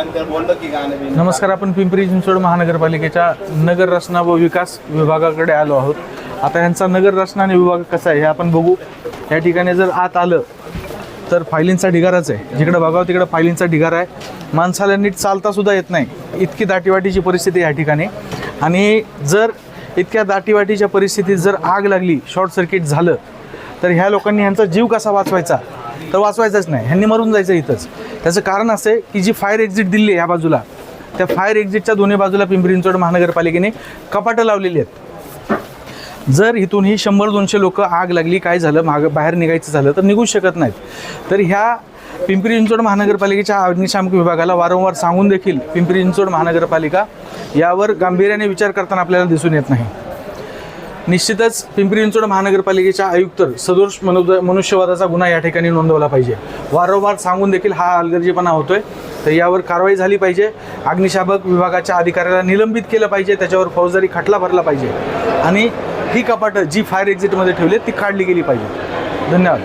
नमस्कार आपण पिंपरी चिंचवड महानगरपालिकेच्या नगर रचना व विकास विभागाकडे आलो आहोत. आता यांचा नगर रचना आणि विभाग कसा आहे हे आपण बघू. या ठिकाणी जर आत आलं तर फायलींचा ढिगाराच आहे. जिकडे बघावं तिकडे फायलींचा ढिगारा आहे. माणसाला नीट चालता सुद्धा येत नाही. इतकी दाटीवाटीची परिस्थिती या ठिकाणी. आणि जर इतक्या दाटीवाटीच्या परिस्थितीत जर आग लागली शॉर्ट सर्किट झालं तर ह्या लोकांनी ह्यांचा जीव कसा वाचवायचा? तर वाचवायचाच नाही. ह्यांनी मरून जायचं इथंच. त्याचं कारण असं आहे की जी फायर एक्झिट दिली आहे ह्या बाजूला त्या फायर एक्झिटच्या दोन्ही बाजूला पिंपरी चिंचवड महानगरपालिकेने कपाटं लावलेली आहेत. जर इथून ही शंभर दोनशे लोक आग लागली काय झालं माग बाहेर निघायचं झालं तर निघूच शकत नाहीत. तर ह्या पिंपरी चिंचवड महानगरपालिकेच्या अग्निशामक विभागाला वारंवार सांगून देखील पिंपरी चिंचवड महानगरपालिका यावर गांभीर्याने विचार करताना आपल्याला दिसून येत नाही. निश्चितच पिंपरी चिंचवड महानगरपालिकेच्या आयुक्त सदोष मनु मनुष्यवादाचा गुन्हा या ठिकाणी नोंदवला पाहिजे. वारंवार सांगून देखील हा हलगर्जीपणा होतोय. तर यावर कारवाई झाली पाहिजे. अग्निशामक विभागाच्या अधिकाऱ्याला निलंबित केलं पाहिजे. त्याच्यावर फौजदारी खटला भरला पाहिजे. आणि ही कपाटं जी फायर एक्झिटमध्ये ठेवली ती काढली गेली पाहिजे. धन्यवाद.